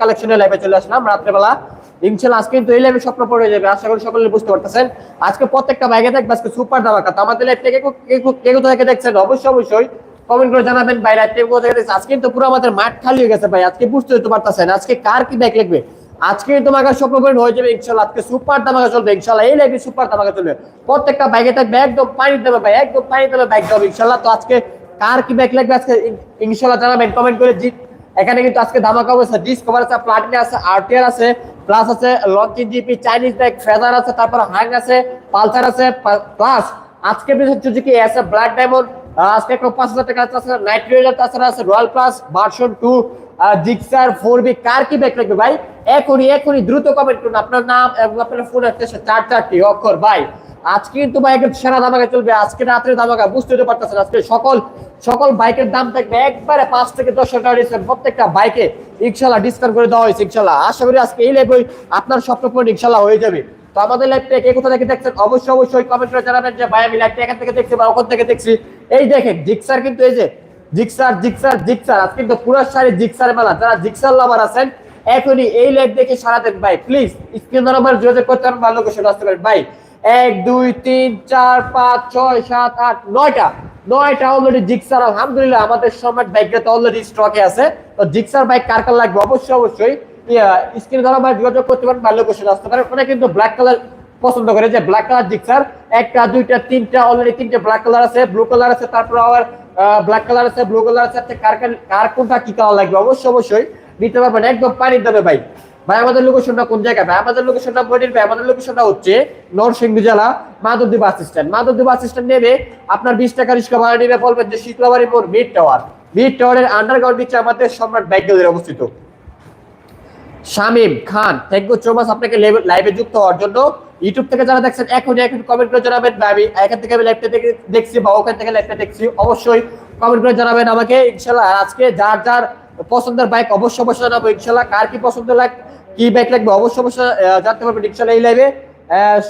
কালেকশনের লাইভে চলে আসলাম রাত্রেবেলা। ইনশাল্লাহ আজকে কিন্তু এই লাইভে স্বপ্ন পড়ে যাবে, আশা করি সকলে বুঝতে পারতেছেন। আজকে প্রত্যেকটা বাইকে থাকবে আজকে সুপার আমাদের লাইভ থেকে থেকে দেখছেন? অবশ্যই অবশ্যই কমেন্ট করে জানাবেন ভাই লাইভ থেকে দেখছেন? আজকে কিন্তু পুরো আমাদের মাঠ খালি হয়ে গেছে ভাই, আজকে বুঝতে হতে পারতেছেন। আজকে কার কি ব্যাগ লিখবে আজকে তোমাকে স্বপ্ন পূরণ হয়ে যাবে ইনশাল্লাহ আজকে সুপার দামাকা চলবে ইনশাল্লাহ এই লাইভে সুপার দামাকা চলবে। প্রত্যেকটা বাইকে থাকবে একদম পানি দেবে ভাই, একদম পানি দেবে বাইক দেবে ইনশাল্লাহ তো আজকে কার কি ব্যাগ লাগবে আজকে? ইনশাল্লাহ জানাবেন কমেন্ট করে জিত এখানে কিন্তু আজকে ধামাকা অবস্থা। ডিসকভার আছে প্লাটিনা আছে আরটিআর আছে প্লাস আছে launching GP Chinese bag Fazer আছে, তারপর হাং আছে, পালসার আছে প্লাস আজকে হচ্ছে কি আছে ব্ল্যাক ডায়মন্ড আজকে একটা পাঁচ হাজার টাকা আছে নাইট্রোজেন তাছাড়া আছে royal plus version two Gixxer four B কার কি ব্যাগ লাগবে ভাই? এখনই এখনই, দ্রুত কমেন্ট করুন। আপনার নাম এবং আপনার ফোন আসছে চার চারটি অক্ষর, ভাই। আজকে কিন্তু বাইকের সেরা দামাকা চলবে। আজকে রাত্রে দামাকা বুঝতে তো পারতেছেন আজকে সকল সকল বাইকের দাম থাকবে একবারে পাঁচ থেকে দশ টাকা ডিসকাউন্ট প্রত্যেকটা বাইকে ইনশাল্লাহ ডিসকাউন্ট করে দেওয়া হয়েছে, ইনশাল্লাহ। আশা করি আজকে এই লাইভ আপনার স্বপ্ন পূরণ ইনশাল্লাহ হয়ে যাবে। তো আমাদের লাইভটা কে কোথা থেকে দেখছেন? অবশ্যই অবশ্যই কমেন্ট করে জানাবেন যে, ভাই, আমি লাইভটা এখান থেকে দেখছি বা ওখান থেকে দেখছি। এই দেখেন জিক্সার কিন্তু এই যে জিক্সার জিক্সার জিক্সার। আজকে কিন্তু পুরো সারি জিক্সার মেলা যারা জিক্সার লাভার আছেন, এখনই এই লাইভ দেখে সারা দেন। ভাই প্লিজ স্ক্রিন নাম্বার যোগাযোগ করতে পারেন বা লোকেশন আসতে পারেন। ভাই, এক, দুই, তিন, চার, পাঁচ, ছয়, সাত, আট, নয়টা। নয়টা অলরেডি জিক্সার। আলহামদুলিল্লাহ, আমাদের সম্রাট বাইকটা তো অলরেডি স্টকে আছে। তো জিক্সার বাইক কার কার লাগবে? অবশ্যই অবশ্যই স্ক্রিন বা যোগাযোগ করতে পারেন বা লোকেশন আসতে পারেন। ওখানে কিন্তু ব্ল্যাক কালার পছন্দ করে। যে ব্ল্যাক কালার জিক্সার, একটা, দুইটা, তিনটা অলরেডি তিনটে ব্ল্যাক কালার আছে ব্লু কালার আছে, তারপর আবার ব্ল্যাক কালার আছে ব্লু কালার আছে আপনি কার কার কোনটা কি কালার লাগবে? অবশ্যই অবশ্যই নিতে পারবেন। একদম পানির দামে ভাই। ভাই, আমাদের লোকেশনটা কোন জায়গায়? ভাই, আমাদের লোকেশনটা মডির ভাই, আমাদের লোকেশনটা হচ্ছে নরসিংদী জেলা, Madhabdi bus stand. Madhabdi bus stand নেবে আপনার বিশ টাকা রিক্সা ভাড়া নেবে, বলবেন যে শীতলাবাড়ি মোড় টাওয়ার মিড টাওয়ারের আন্ডারগ্রাউন্ড নিচে আমাদের সম্রাট বাইক অবস্থিত। Shamim Khan thank you so much আপনাকে লাইভে যুক্ত হওয়ার জন্য। ইউটিউব থেকে যারা দেখছেন এখন এখন কমেন্ট করে জানাবেন। বা আমি এখান থেকে আমি লাইভটা থেকে দেখছি বা ওখান থেকে লাইভটা দেখছি। অবশ্যই কমেন্ট করে জানাবেন আমাকে ইনশাল্লাহ আজকে যার যার পছন্দের বাইক অবশ্যই অবশ্যই জানাব ইনশাল্লাহ কার কি পছন্দ লাগ কি বাইক লাগবে অবশ্যই অবশ্যই জানতে পারবেন ইনশাল্লাহ এই লাইভে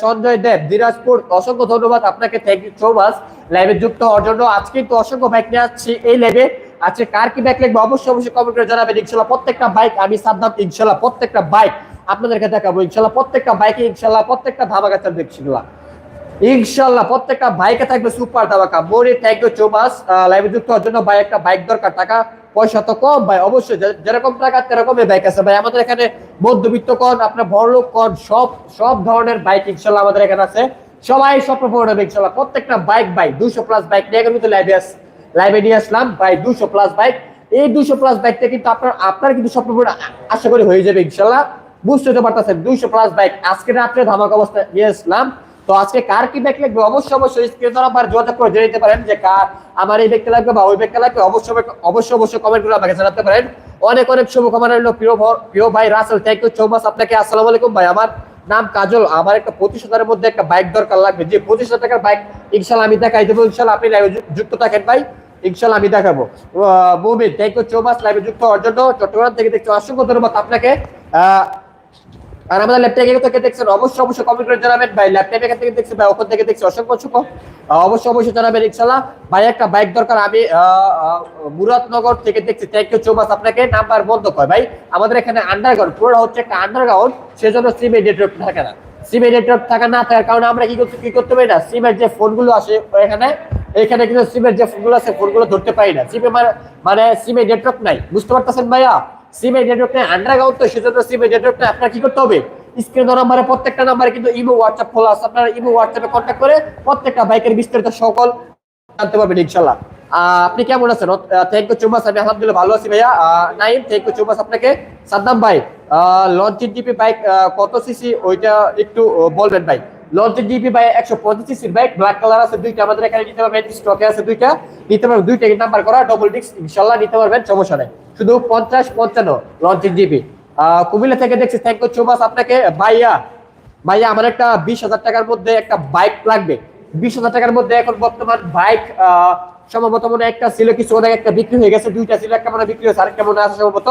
সঞ্জয় দেব, দিনাজপুর। অসংখ্য ধন্যবাদ আপনাকে। থ্যাংক ইউ সো মাচ লাইভে যুক্ত হওয়ার জন্য আজকে তো অসংখ্য বাইক নিয়ে আসছি এই লাইভে আজকে কার কি বাইক লাগবে অবশ্যই অবশ্যই কমেন্ট করে জানাবেন। ইনশাল্লাহ প্রত্যেকটা বাইক আমি সাবধান ইনশাল্লাহ প্রত্যেকটা বাইক আপনাদেরকে দেখাবো, ইনশাল্লাহ প্রত্যেকটা বাইকে, ইনশাল্লাহ প্রত্যেকটা ধামাকা চাল ইনশাল্লাহ ইনশাল্লাহ প্রত্যেকটা বাইকে থাকবে সুপার ধামাকা মোরে থ্যাংক ইউ সো মাচ লাইভে যুক্ত হওয়ার জন্য ভাই, একটা বাইক দরকার, টাকা পয়সা তো কম ভাই, অবশ্যই। যেরকম টাকা সেরকমই বাইক আছে ভাই। আমাদের এখানে মধ্যবিত্ত কন, আপনার বড়লোক কন, সব সব ধরনের বাইক ইনশাল্লাহ আমাদের এখানে আছে। সবাই স্বপ্ন পূরণ হবে ইনশাল্লাহ। প্রত্যেকটা বাইক ভাই দুশো প্লাস বাইক নিয়ে কিন্তু লাইভে আস লাইভে নিয়ে আসলাম ভাই দুশো প্লাস বাইক। এই দুশো প্লাস বাইকটা কিন্তু আপনার আপনার কিন্তু স্বপ্ন পূরণ আশা করি হয়ে যাবে ইনশাল্লাহ। বুঝতে পারতেছেন, দুইশো প্লাস বাইক আজকে রাত্রে ধামাক অবস্থা। নিয়ে আসলাম তো আজকে কার কি ব্যাগ লাগবে? অবশ্যই অবশ্যই স্ক্রিন আবার যোগাযোগ করে জেনে নিতে পারেন যে কার আমার এই ব্যাগটা লাগবে বা ওই ব্যাগটা লাগবে। অবশ্যই অবশ্যই অবশ্যই কমেন্ট করে আমাকে জানাতে পারেন। অনেক অনেক শুভকামনা রইল প্রিয় প্রিয় ভাই Rasel. Thank you so much আপনাকে। আসসালামু আলাইকুম ভাই। আমার নাম কাজল। আমার একটা পঁচিশ হাজারের মধ্যে একটা বাইক দরকার লাগবে। যে পঁচিশ হাজার টাকার বাইক ইনশাল্লাহ আমি দেখাই দেবো। ইনশাল্লাহ আপনি যুক্ত থাকেন ভাই। ইনশাল্লাহ আমি দেখাবো। মুমিন থ্যাংক ইউ সো মাচ লাইভে যুক্ত হওয়ার জন্য চট্টগ্রাম থেকে দেখছি অসংখ্য ধন্যবাদ আপনাকে। আর আমাদের ল্যাপটপে থেকে দেখছেন, অবশ্যই অবশ্যই কমেন্ট করে জানাবেন। ভাই ল্যাপটপে থেকে দেখছি ভাই ওখান থেকে দেখছি অসংখ্য অসংখ্য। অবশ্যই অবশ্যই জানাবেন ইনশাল্লাহ ভাই, একটা বাইক দরকার, আমি মুরাদনগর থেকে দেখছি। থ্যাংক ইউ সো মাচ আপনাকে। নাম্বার বন্ধ কয় ভাই। আমাদের এখানে আন্ডারগ্রাউন্ড পুরো হচ্ছে একটা আন্ডারগ্রাউন্ড সেজন্য সিমে নেটওয়ার্ক থাকে না। সিমে নেটওয়ার্ক থাকা না থাকার কারণে আমরা কি করতে কি করতে পারি না? সিমের যে ফোনগুলো আসে এখানে এখানে কিন্তু সিমের যে ফোনগুলো আছে, ফোনগুলো ধরতে পারি না। সিমে মানে সিমে নেটওয়ার্ক নাই। বুঝতে পারতেছেন ভাইয়া? সিমের নেটওয়ার্ক নেই আন্ডারগ্রাউন্ড তো, সেজন্য সিমের নেটওয়ার্ক নেই আপনার কি করতে হবে? স্ক্রিন নাম্বারে প্রত্যেকটা নাম্বারে কিন্তু ইমো হোয়াটসঅ্যাপ খোলা আছে। আপনারা ইমো হোয়াটসঅ্যাপে কন্ট্যাক্ট করে প্রত্যেকটা বাইকের বিস্তারিত সকল জানতে পারবেন ইনশাল্লাহ আপনি কেমন আছেন? থ্যাংক ইউ চুমাস আমি আলহামদুলিল্লাহ ভালো আছি ভাইয়া। নাইম থ্যাংক ইউ চুমাস আপনাকে। সাদ্দাম ভাই লঞ্চিং জিপি বাইক কত সিসি ওইটা একটু বলবেন ভাই। লঞ্চিং জিপি বাই একশো পঁচিশ সিসির বাইক ব্ল্যাক কালার আছে দুইটা, আমাদের এখানে নিতে পারবেন স্টকে আছে দুইটা। নিতে পারবেন, দুইটা নাম্বার করা ডবল ডিস্ক ইনশাল্লাহ নিতে পারবেন, সমস্যা নেই। শুধু পঞ্চাশ পঞ্চান্ন লঞ্চিং জিপি কুমিল্লা থেকে দেখছি থ্যাংক ইউ সো আপনাকে। ভাইয়া ভাইয়া, আমার একটা বিশ হাজার টাকার মধ্যে একটা বাইক লাগবে। বিশ হাজার টাকার মধ্যে এখন বর্তমান বাইক সম্ভবত মনে একটা ছিল, কিছু অনেক একটা বিক্রি হয়ে গেছে, দুইটা ছিল, একটা মনে বিক্রি হয়েছে, আরেকটা মনে আছে সম্ভবত।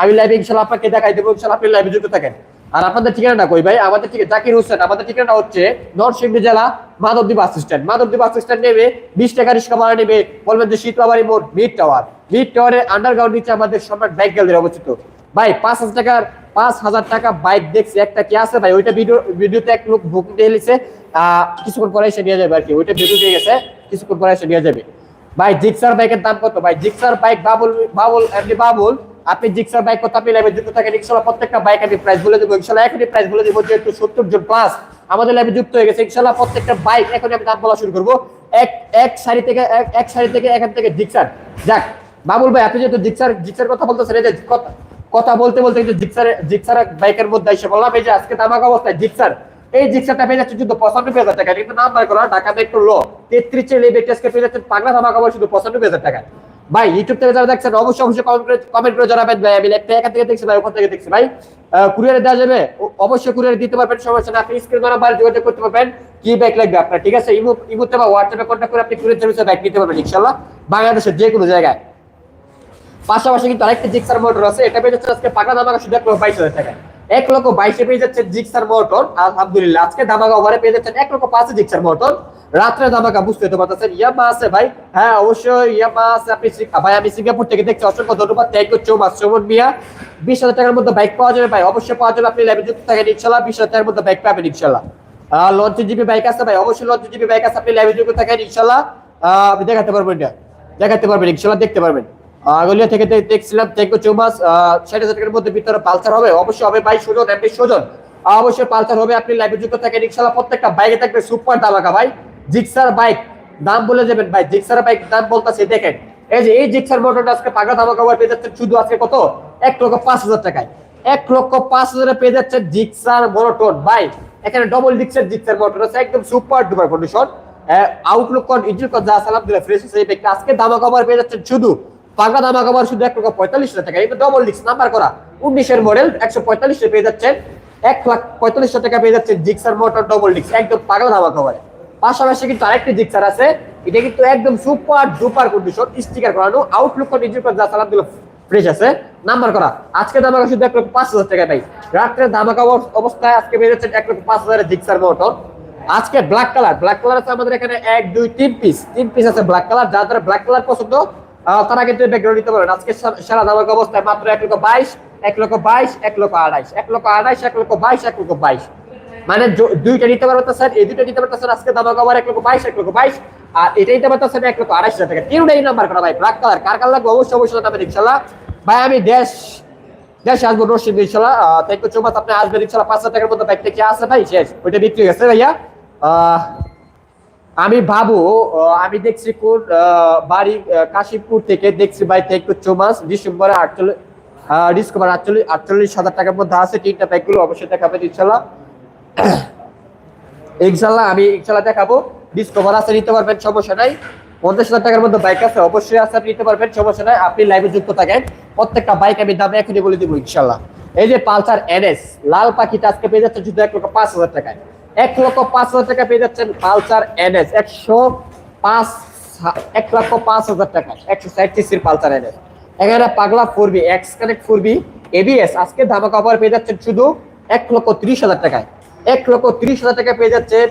আমি লাইভে ইনশাল্লাহ আপনাকে দেখাই দেবো, ইনশাল্লাহ আপনি লাইভে যুক্ত থাকেন। আর আপনাদের ঠিকানাটা কই ভাই? আমাদের ঠিক জাকির হোসেন আমাদের ঠিকানা হচ্ছে নরসিংদী জেলা Madhabdi bus stand. Madhabdi bus stand নেবে বিশ টাকা রিক্সা ভাড়া নেবে। বলবেন যে শীতলাবাড়ি মোড় মিড টাওয়ার। মিড টাওয়ারের আন্ডারগ্রাউন্ড নিচে আমাদের সম্রাট বাইক গ্যালারি অবস্থিত। ভাই পাঁচ হাজার টাকার পাঁচ হাজার টাকা বাইক দেখছি। একটা কি আছে ভাই? ওইটা ভিডিও ভিডিওতে এক লোক বুক দিয়ে আহ, কিছুক্ষণ পরে এসে নিয়ে যাবে আর কি। ওইটা ভিডিও দিয়ে গেছে। কিছুক্ষণ পরে এসে নিয়ে যাবে। ভাই জিক্সার বাইকের দাম কত? ভাই জিক্সার বাইক বাবুল বাবুল এমনি বাবুল আপনি জিক্সার বাইক কত আপনি লাইভে যুক্ত থাকেন, ইনশাল্লাহ প্রত্যেকটা বাইক আমি প্রাইস বলে দেবো। ইনশাল্লাহ এখনই প্রাইস বলে দেবো যেহেতু সত্তর জন প্লাস আমাদের লাইভে যুক্ত হয়ে গেছে। ইনশাল্লাহ প্রত্যেকটা বাইক এখনই আমি দাম বলা শুরু করব। এক এক সারি থেকে, এক সারি থেকে এখান থেকে জিক্সার যাক, বাবুল ভাই, আপনি যেহেতু জিক্সার জিক্সার কথা বলতেছেন, এই যে কথা বলতে বলতে কিন্তু জিক্সার জিক্সার বাইকের মধ্যে এসে বললাম, এই যে আজকে তামাক অবস্থায় জিক্সার এই জিক্সারটা পেয়ে যাচ্ছে শুধু পঁচানব্বই হাজার টাকা। কিন্তু নাম বার করা, ঢাকা একটু লো, তেত্রিশ চেলে বেটেসকে পেয়ে যাচ্ছে পাগলা ধামাকা শুধু পঁচানব্বই হাজার টাকা ভাই ইউটিউব থেকে যারা দেখছেন, অবশ্যই অবশ্যই কমেন্ট করে কমেন্ট করে জানাবেন, ভাই। আমি লেফট এখান থেকে দেখছি, ভাই, ওখান থেকে দেখছি, ভাই। কুরিয়ারে দেওয়া যাবে। অবশ্যই কুরিয়ারে দিতে পারবেন, সমস্যা না আপনি স্ক্রিন নাম্বার যোগাযোগ করতে পারবেন। কি ব্যাগ লাগবে আপনার, ঠিক আছে? ইমো ইমোতে বা হোয়াটসঅ্যাপে কন্ট্যাক্ট করে আপনি কুরিয়ার সার্ভিসে ব্যাগ নিতে পারবেন, ইনশাআল্লাহ। বাংলাদেশের যে কোনো জায়গায়। পাশাপাশি কিন্তু আরেকটা জিক্সার মোটর আছে। এটা পেয়ে যাচ্ছে আজকে পাকা দামাকা শুধু এক লক্ষ বাইশ হাজার টাকা এক লক্ষ বাইশে পেয়ে যাচ্ছে জিক্সার মোটর আলহামদুলিল্লাহ। আজকে দামাকা ওভারে পেয়ে যাচ্ছেন এক লক্ষ পাঁচে জিক্সার মোটর রাত্রে দামাকা বুঝতে তো পারতেছেন। ইয়ামা আছে ভাই। হ্যাঁ অবশ্যই ইয়ামা আছে। আপনি ভাই, আমি সিঙ্গাপুর থেকে দেখছি, অসংখ্য ধন্যবাদ। Thank you so Soman Mia. বিশ হাজার টাকার মধ্যে বাইক পাওয়া যাবে ভাই, অবশ্যই পাওয়া যাবে। আপনি লাইভে যুক্ত থাকেন, ইনশাল্লাহ। বিশ হাজার টাকার মধ্যে বাইক পাবেন, ইনশাল্লাহ। লঞ্চ জিবি বাইক আছে ভাই, অবশ্যই লঞ্চ জিবি বাইক আছে, আপনি লাইভে যুক্ত থাকেন, ইনশাল্লাহ। আপনি দেখাতে পারবেন এটা। দেখাতে পারবেন, ইনশাল্লাহ, দেখতে পারবেন। আগলিয়া থেকে দেখছিলাম টেকো চৌমাস ষাট হাজার টাকার মধ্যে ভিতরে পালসার হবে, অবশ্যই হবে ভাই, সুজন, এমনি সুজন। অবশ্যই পালসার হবে, আপনি লাইভে যুক্ত থাকেন, ইনশাল্লাহ। প্রত্যেকটা বাইকে থাকবে সুপার দামাকা ভাই। জিক্সার বাইক, দাম বলে যাবেন ভাই, জিক্সার বাইক দাম বলতেছে, দেখেন, এই যে এই জিক্সার মোটরটা আজকে পাকা দামাকা ভাই পেয়ে যাচ্ছেন, শুধু আজকে কত? এক লক্ষ পাঁচ হাজার টাকায়। এক লক্ষ পাঁচ হাজারে পেয়ে যাচ্ছেন জিক্সার মোটর। ভাই, এখানে ডবল ডিক্সের জিক্সার মোটর আছে, একদম সুপার ডুপার কন্ডিশন আউটলুক কন ইঞ্জিন কন যা সালাম দিলে ফ্রেশ হয়েছে এই আজকে দামা কভার পেয়ে যাচ্ছেন শুধু পাকা দামা কভার শুধু এক লক্ষ পঁয়তাল্লিশ হাজার টাকা এটা ডবল ডিক্স নাম্বার করা, উনিশের মডেল একশো পঁয়তাল্লিশে পেয়ে যাচ্ছেন, এক লাখ পঁয়তাল্লিশ টাকা পেয়ে যাচ্ছেন জিক্সার মোটর ডবল ডিক্স একদম পাগলা দামা কভারে পাশাপাশি কিন্তু আরেকটি জিক্সার আছে। এটা কিন্তু একদম সুপার ডুপার কন্ডিশন স্টিকার করানো আউটলুক দিলে ফ্রেশ আছে। নাম্বার করা, আজকে দামাকা শুধু এক লক্ষ পাঁচ হাজার টাকা ভাই রাত্রে দামাকা অবস্থায় আজকে বের হচ্ছে এক লক্ষ পাঁচ হাজারের জিক্সার মোটর আজকে ব্ল্যাক কালার ব্ল্যাক কালার আছে আমাদের এখানে এক, দুই, তিন পিস তিন পিস আছে ব্ল্যাক কালার যাদের ব্ল্যাক কালার পছন্দ তারা কিন্তু ব্যাকগ্রাউন্ড নিতে পারেন। আজকে সারা দামাকা অবস্থায় মাত্র এক লক্ষ বাইশ, এক লক্ষ বাইশ, এক লক্ষ আড়াইশ, এক লক্ষ আড়াইশ, এক লক্ষ বাইশ, এক লক্ষ বাইশ। মানে দুইটা নিতে পারব স্যার, এই দুইটা নিতে পারতেছেন আজকে দামাকা আবার এক লক্ষ বাইশ, এক লক্ষ বাইশ, আর এটা নিতে পারতো স্যার, এক লক্ষ আড়াইশ হাজার টাকা। তিনটাই নাম্বার করা ভাই ব্ল্যাক কালার কার কার লাগবে অবশ্যই অবশ্যই জানাবেন ইনশাল্লাহ। ভাই, আমি দেশ, দেশে আসব রশিদ ইনশাল্লাহ। থ্যাংক ইউ সো মাচ আপনি আসবেন ইনশাল্লাহ, পাঁচ হাজার টাকার মধ্যে বাইক থেকে আছে ভাই? শেষ, ওইটা বিক্রি হয়ে গেছে ভাইয়া। আমি ভাবো আমি দেখছি কোন বাড়ি কাশিমপুর থেকে দেখছি ভাই থ্যাংক ইউ সো মাচ ডিসেম্বরে আটচল্লিশ ডিসেম্বর আটচল্লিশ আটচল্লিশ হাজার টাকার মধ্যে আছে তিনটা বাইকগুলো অবশ্যই দেখাবেন ইনশাল্লাহ। ইনশাল্লাহ আমি ইনশাল্লাহ দেখাবো। ডিসকভার আছে, নিতে পারবেন, সমস্যা নাই। পঞ্চাশ হাজার টাকার মধ্যে বাইক আছে, অবশ্যই আছে, আপনি নিতে পারবেন, সমস্যা নাই। আপনি লাইভে যুক্ত থাকেন, প্রত্যেকটা বাইক আমি দামে এখনই বলে দিব ইনশাল্লাহ এই যে পালসার এনএস লাল পাখিটা আজকে পেয়ে যাচ্ছে শুধু এক লক্ষ পাঁচ হাজার টাকায়। এক লক্ষ পাঁচ হাজার টাকা পেয়ে যাচ্ছেন পালসার এনএস একশো পাঁচ এক লক্ষ পাঁচ হাজার টাকা, একশো ষাট সিসির পালসার এনএস এখানে পাগলা four V X connect four V ABS আজকে ধামা কভার পেয়ে যাচ্ছেন শুধু এক লক্ষ ত্রিশ হাজার টাকায়। এক লক্ষ ত্রিশ হাজার টাকা পেয়ে যাচ্ছেন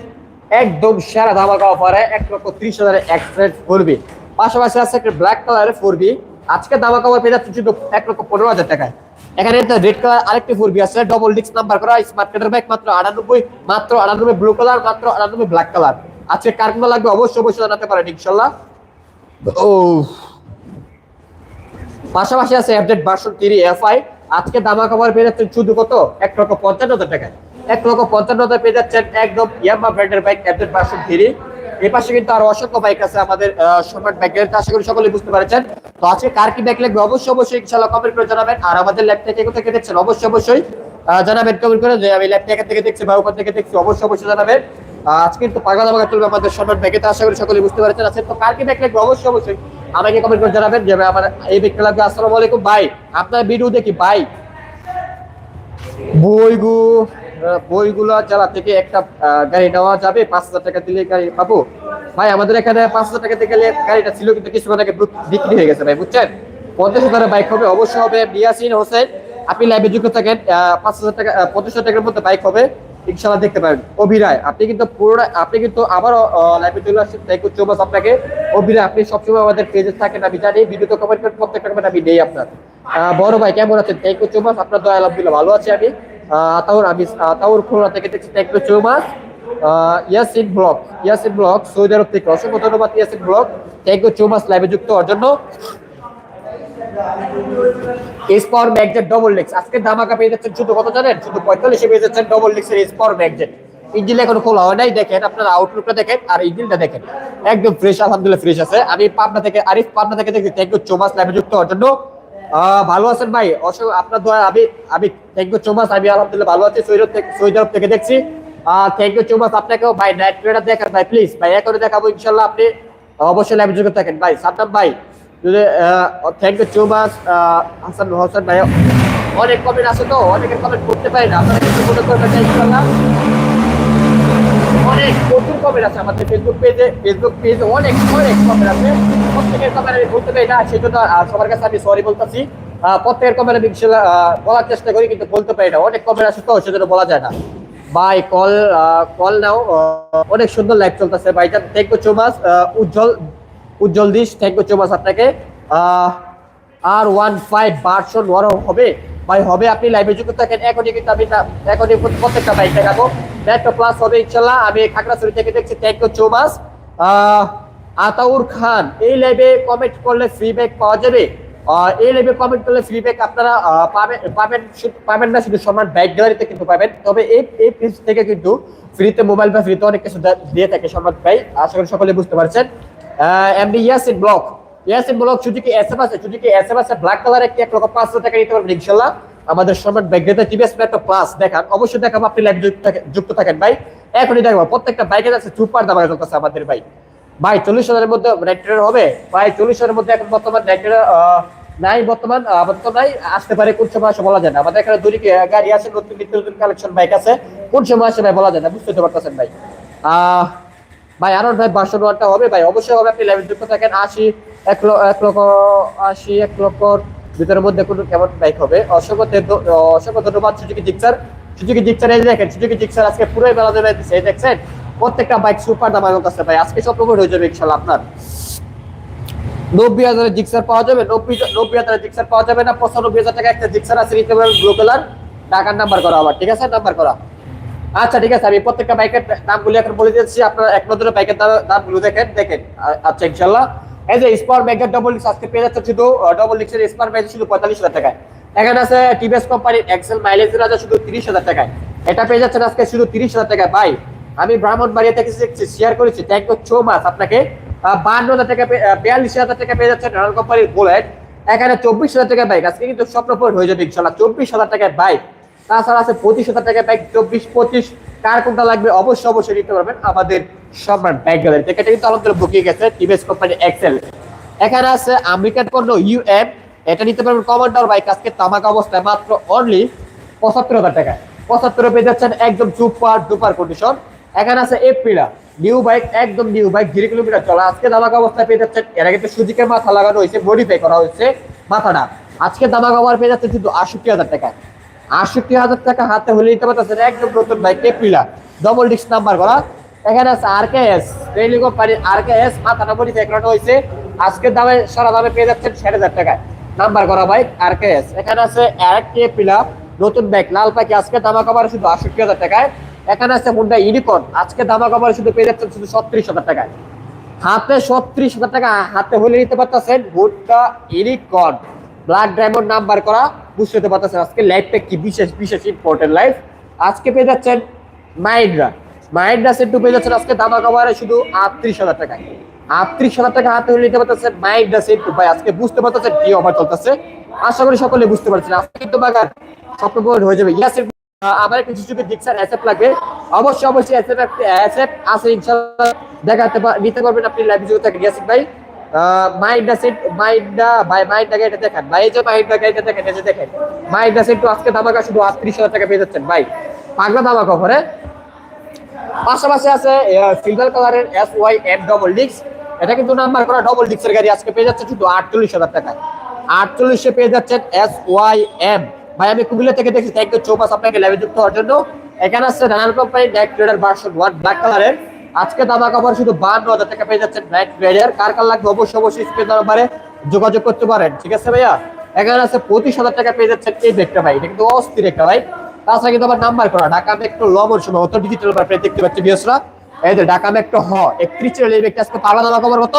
একদম সেরা ধামাকা অফারে এক লক্ষ ত্রিশ হাজার এক্সপ্রেস ফোরবি পাশাপাশি আছে একটা ব্ল্যাক কালারের ফোরবি আজকে ধামাকা অফার পেয়ে যাচ্ছে শুধু এক লক্ষ পনেরো হাজার টাকায়। এখানে রেড কালার আরেকটি ফোরবি আছে ডবল ডিস্ক নাম্বার করা স্মার্ট কার্ডের ব্যাগ মাত্র আটানব্বই মাত্র আটানব্বই ব্লু কালার মাত্র আটানব্বই ব্ল্যাক কালার আজকে কার কোন লাগবে অবশ্যই অবশ্যই জানাতে পারেন ইনশাল্লাহ। ও, পাশাপাশি আছে অ্যাপডেট ভার্সন থ্রি এফআই আজকে দামা কভার পেয়ে যাচ্ছেন শুধু কত? এক লক্ষ পঞ্চান্ন হাজার টাকায়। এক লক্ষ পঞ্চান্ন হাজার পেয়ে যাচ্ছেন একদম ইয়ামা ব্র্যান্ডের বাইক অ্যাপডেট ভার্সন থ্রি। এই পাশে কিন্তু আরও অসংখ্য বাইক আছে আমাদের সম্রাট বাইকের আশা করি সকলে বুঝতে পারছেন। তো আজকে কার কি বাইক লাগবে? অবশ্যই অবশ্যই ইনশাল্লাহ কমেন্ট করে জানাবেন। আর আমাদের ল্যাব থেকে থেকে দেখছেন অবশ্যই অবশ্যই জানাবেন কমেন্ট করে যে আমি ল্যাব থেকে দেখছি বা ওখান থেকে দেখছি অবশ্যই অবশ্যই জানাবেন। আজকে কিন্তু পাগলা দামাকা চলবে আমাদের সম্রাট তো আশা করি সকলে বুঝতে পারছেন আজকে তো কার কি বাইক লাগবে? অবশ্যই অবশ্যই আমাকে কমেন্ট করে জানাবেন যে আমার এই ব্যক্তি লাগবে। আসসালামু আলাইকুম ভাই আপনার ভিডিও দেখি ভাই। বইগু আহ, বইগুলা জেলা থেকে একটা গাড়ি নেওয়া যাবে, পাঁচ হাজার টাকা দিলে গাড়ি পাবো। ভাই, আমাদের এখানে পাঁচ হাজার টাকা গাড়িটা ছিল কিন্তু আগে বিক্রি হয়ে গেছে ভাই, বুঝছেন? পঞ্চাশ বাইক হবে অবশ্যই হবে বিয়াসিন হোসেন। আপনি লাইভে থাকেন পাঁচ হাজার টাকা পঞ্চাশ টাকার মধ্যে বাইক হবে। ইনশাল্লাহ দেখতে পারেন। অভিরায়, আপনি কিন্তু পুরোটা, আপনি কিন্তু আবারও লাইভে চলে আসছেন আপনাকে। অভিরায়, আপনি সবসময় আমাদের পেজে থাকেন, আমি জানি ভিডিওতে কমেন্ট করেন, প্রত্যেকটা কমেন্ট আমি নেই আপনার। বড় ভাই, কেমন আছেন? থ্যাংক ইউ আপনার দয়া আলহামদুলিল্লাহ ভালো আছে আমি। আমি আহ, তাওর খুলনা থেকে দেখছি ইউ চৌমাস Yasin block Yasin block Saudi আরব থেকে। অসংখ্য ধন্যবাদ ইয়াসিন ব্লক ইউ চৌমাস লাইভে যুক্ত হওয়ার জন্য। স্পর ম্যাগজেট ডবল লিক্স আজকে ধামাকা পেয়ে যাচ্ছেন শুধু কত জানেন? শুধু পঁয়তাল্লিশে পেয়ে যাচ্ছেন ডবল লিক্সের স্পর ম্যাগজেট। ইঞ্জিন এখন খোলা হয় নাই দেখেন আপনার আউটলুকটা দেখেন আর ইঞ্জিনটা দেখেন। একদম ফ্রেশ আলহামদুলিল্লাহ ফ্রেশ আছে। আমি পাবনা থেকে আরিফ পাবনা থেকে দেখি থ্যাংক ইউ চৌমাস লাইভে যুক্ত হওয়ার জন্য। ভালো আছেন ভাই। অসংখ্য আপনার দোয়া, আমি আমি থ্যাংক ইউ চৌমাস আমি আলহামদুলিল্লাহ ভালো আছি। সৈরব থেকে সৈরব থেকে দেখছি। থ্যাংক ইউ চৌমাস আপনাকেও ভাই নাইট ট্রেডার দেখেন ভাই প্লিজ ভাই এখনও দেখাবো, ইনশাল্লাহ আপনি অবশ্যই লাইভ যুক্ত থাকেন। ভাই, সাদ্দাম ভাই thank you so much Hasan Hossain ভাই অনেক কমেন্ট আছে তো, অনেকের কমেন্ট করতে পারি না। আপনারা কিছু মনে করবেন ইনশাল্লাহ। অনেক প্রচুর কমেন্ট আছে আমাদের ফেসবুক পেজে ফেসবুক পেজে অনেক অনেক কমেন্ট আছে। প্রত্যেকের কমেন্ট আমি বলতে পারি না সেই জন্য সবার কাছে আমি সরি বলতেছি। প্রত্যেকের কমেন্ট আমি বলার চেষ্টা করি, কিন্তু বলতে পারি না। অনেক কমেন্ট আছে তো, সেজন্য বলা যায় না। ভাই কল কল নাও। অনেক সুন্দর লাইভ চলতেছে। ভাইজান thank you so much Ujjwal Ujjwal this. Thank you so much আপনাকে। আর ওয়ান ফাইভ ভার্সন ওয়ার হবে। ভাই, হবে আপনি লাইভে যুক্ত থাকেন। এখনই কিন্তু আমি এখনই প্রত্যেকটা বাইক দেখাবো। একটা প্লাস হবে ইনশাল্লাহ। আমি খাগড়াছড়ি থেকে দেখছি। Thank you so Ataur Khan, এই লাইভে কমেন্ট করলে ফ্রি ব্যাক পাওয়া যাবে। এই লাইভে কমেন্ট করলে ফ্রি ব্যাক আপনারা পাবেন পাবেন পাবেন না, শুধু সমান বাইক গ্যালারিতে কিন্তু পাবেন। তবে এই এই পেজ থেকে কিন্তু ফ্রিতে মোবাইল বা ফ্রিতে অনেক কিছু দিয়ে থাকে সম্রাট ভাই আশা করি সকলে বুঝতে পারছেন। MD Yasin block Yasin block Suzuki SF আছে সুজুকি এসএফ ব্ল্যাক কালার একটি এক লক্ষ পাঁচশো টাকা নিতে পারবেন ইনশাল্লাহ। আমাদের সম্রাট ব্যাগেতে টিভিএস একটা প্লাস দেখান। অবশ্যই দেখাবো, আপনি লাইভ যুক্ত থাকেন- ভাই। এখনই দেখব, প্রত্যেকটা বাইকের আছে সুপার দাম চলতেছে আমাদের ভাই। ভাই, চল্লিশ হাজারের মধ্যে রেক্টর হবে? ভাই, চল্লিশ হাজারের মধ্যে এখন বর্তমান রেক্টর নাই বর্তমান আপাতত নাই। আসতে পারে কোন সময় আসে বলা যায় না। আমাদের এখানে দুই গাড়ি আছে, নতুন নতুন কালেকশন বাইক আছে। কোন সময় আসে ভাই বলা যায় না, বুঝতে পারতেছেন ভাই। আহ ভাই আরন ভাই ওয়ানটা হবে ভাই, অবশ্যই হবে। আপনি লাইভে যুক্ত থাকেন, আশি, এক এক লক্ষ আশি, এক লক্ষর ভিতরের মধ্যে কোনো কেমন বাইক হবে। অসংখ্য অসংখ্য ধন্যবাদ, সুজুকি জিক্সার সুজুকি জিক্সার এই দেখেন, সুজুকি জিক্সার আজকে পুরোই বেলা দেবে এই দেখছেন, প্রত্যেকটা বাইক সুপার দাম আমার কাছে ভাই। আজকে সব প্রমোট হয়ে যাবে ইনশাল্লাহ আপনার। নব্বই হাজারের জিক্সার পাওয়া যাবে, নব্বই নব্বই হাজারের জিক্সার পাওয়া যাবে না, পঁচানব্বই হাজার টাকা একটা জিক্সার আছে নিতে পারবেন ব্লু কালার টাকার নাম্বার করা আবার, ঠিক আছে? নাম্বার করা। আচ্ছা ঠিক আছে, আমি প্রত্যেকটা বাইকের দামগুলো এখন বলে দিচ্ছি। আপনারা এক নজরে বাইকের দাম দামগুলো দেখেন দেখেন। আচ্ছা ইনশাল্লাহ এই যে স্পার ম্যাগের ডবল লিক্স আজকে পেয়ে যাচ্ছে শুধু ডবল লিক্সের স্পার ম্যাগ শুধু পঁয়তাল্লিশ হাজার টাকায়। এখানে আছে টিভিএস কোম্পানির এক্সেল মাইলেজের আছে শুধু তিরিশ হাজার টাকায়। এটা পেয়ে যাচ্ছেন আজকে শুধু তিরিশ হাজার টাকায়। ভাই, আমি ব্রাহ্মণ ব্রাহ্মণবাড়িয়া থেকে শেয়ার করেছি। থ্যাংক ইউ সো মাচ আপনাকে। বান্ন হাজার টাকা বিয়াল্লিশ হাজার টাকা পেয়ে যাচ্ছেন রয়্যাল কোম্পানির বুলেট এখানে চব্বিশ হাজার টাকার বাইক আজকে কিন্তু স্বপ্ন হয়ে যাবে ইনশাল্লাহ চব্বিশ হাজার টাকার বাইক তাছাড়া আছে পঁচিশ হাজার টাকা বাইক চব্বিশ, পঁচিশ। কার কোনটা লাগবে? অবশ্যই অবশ্যই নিতে পারবেন। আমাদের সম্রাট বাইক গ্যালারি থেকে। এটা কিন্তু আলহামদুলিল্লাহ বুকিয়ে গেছে টিভিএস কোম্পানি এক্সেল এখানে আছে আমেরিকান পণ্য ইউএম এটা নিতে পারবেন কমান্ডার বাইক আজকে তামাক অবস্থায় মাত্র অনলি পঁচাত্তর হাজার টাকা পঁচাত্তর পেয়ে যাচ্ছেন একদম সুপার ডুপার কন্ডিশন এখানে আছে এপিলা নিউ বাইক একদম নিউ বাইক জিরো কিলোমিটার চলা। আজকে দামাক অবস্থায় পেয়ে যাচ্ছেন, এর আগে সুজিকের মাথা লাগানো হয়েছে মডিফাই করা হয়েছে, মাথাটা। আজকে দামাক আবার পেয়ে যাচ্ছে শুধু আটষট্টি হাজার টাকায়। আটষট্টি হাজার টাকা হাতে হলে নিতে পারতেছেন একদম নতুন বাইক এপিলা ডবল ডিস্ক নাম্বার করা এখানে আছে আর কে এস রেলি কোম্পানির আর কে এস মাথাটা মডিফাই করানো হয়েছে। আজকের দামে সারা দামে পেয়ে যাচ্ছেন ষাট হাজার টাকায়। নাম্বার করা বাইক আর কে এস এখানে আছে এক, কে পিলা, নতুন বাইক, লাল পাখি। আজকে দামা কভার শুধু আটষট্টি হাজার টাকায়। এখানে আছে মুন্ডা ইউনিকন আজকে দামা কভার শুধু পেয়ে যাচ্ছেন শুধু ছত্রিশ হাজার টাকায়। হাতে ছত্রিশ হাজার টাকা হাতে হলে নিতে পারতেছেন ভুট্টা ইউনিকন ব্ল্যাক ডায়মন্ড নাম্বার করা বুঝতে পারতেছেন আজকে লাইফটা কি বিশেষ বিশেষ ইম্পর্টেন্ট লাইফ আজকে পেয়ে যাচ্ছেন মাইন্ডরা মাইন্ডরা সেন্টু পেয়ে যাচ্ছেন আজকে দামা কভারে শুধু আটত্রিশ হাজার টাকায়। আটত্রিশ হাজার টাকা হাতে নিতে পারতেছেন মাইন্ডরা সেন্টু ভাই আজকে বুঝতে পারতেছেন কি অফার চলতেছে। আশা করি সকলে বুঝতে পারছেন। আজকে কিন্তু স্বপ্ন পূরণ হয়ে যাবে। ইয়াসের আহ, আমার একটা সুযোগে ডিক্সার অ্যাসেট লাগবে অবশ্যই অবশ্যই অ্যাসেট অ্যাসেট আছে ইনশাআল্লাহ দেখাতে নিতে পারবেন আপনি লাইভ ভিডিও থেকে ইয়াসিন ভাই। মাইন্ডা সেট মাইন্ডা ভাই মাইন্ডা গাড়িটা দেখেন। ভাই যে মাইন্ডা গাড়িটা দেখেন, এই দেখেন। মাইন্ডা সেট তো আজকে দামাকা শুধু আটত্রিশ হাজার টাকা পেয়ে যাচ্ছেন, ভাই। পাগলা দামাকা অফারে পাশাপাশি আছে সিলভার কালারের এস ওয়াই এম ডবল ডিক্স এটা কিন্তু নাম্বার করা ডবল ডিক্সের গাড়ি আজকে পেয়ে যাচ্ছে শুধু আটচল্লিশ হাজার টাকায় আটচল্লিশে পেয়ে যাচ্ছেন এস ওয়াই এম ভাই, আমি কুমিল্লা থেকে দেখছি থ্যাংক ইউ সো মাচ আপনাকে লাইভে যুক্ত হওয়ার জন্য। এখানে আছে নানান company night trader version one black কালারের আজকে দামা কাপড় শুধু বান্ন হাজার টাকা পেয়ে যাচ্ছেন নাইট ট্রেডার কার কার লাগবে অবশ্যই অবশ্যই স্ক্রিন নাম্বারে যোগাযোগ করতে পারেন। ঠিক আছে ভাইয়া? এখানে আছে পঁচিশ হাজার টাকা পেয়ে যাচ্ছেন এই ব্যাগটা ভাই। এটা কিন্তু অস্থির একটা ভাই। তাছাড়া কিন্তু আবার নাম্বার করা। ঢাকা মেট্রো লবণ অত ডিজিটাল ব্যাপারে দেখতে পাচ্ছি বিয়সরা এই যে ঢাকা মেট্রো হ, একত্রিশ এই ব্যাগটা আজকে পাগলা দামা কাপড় কত?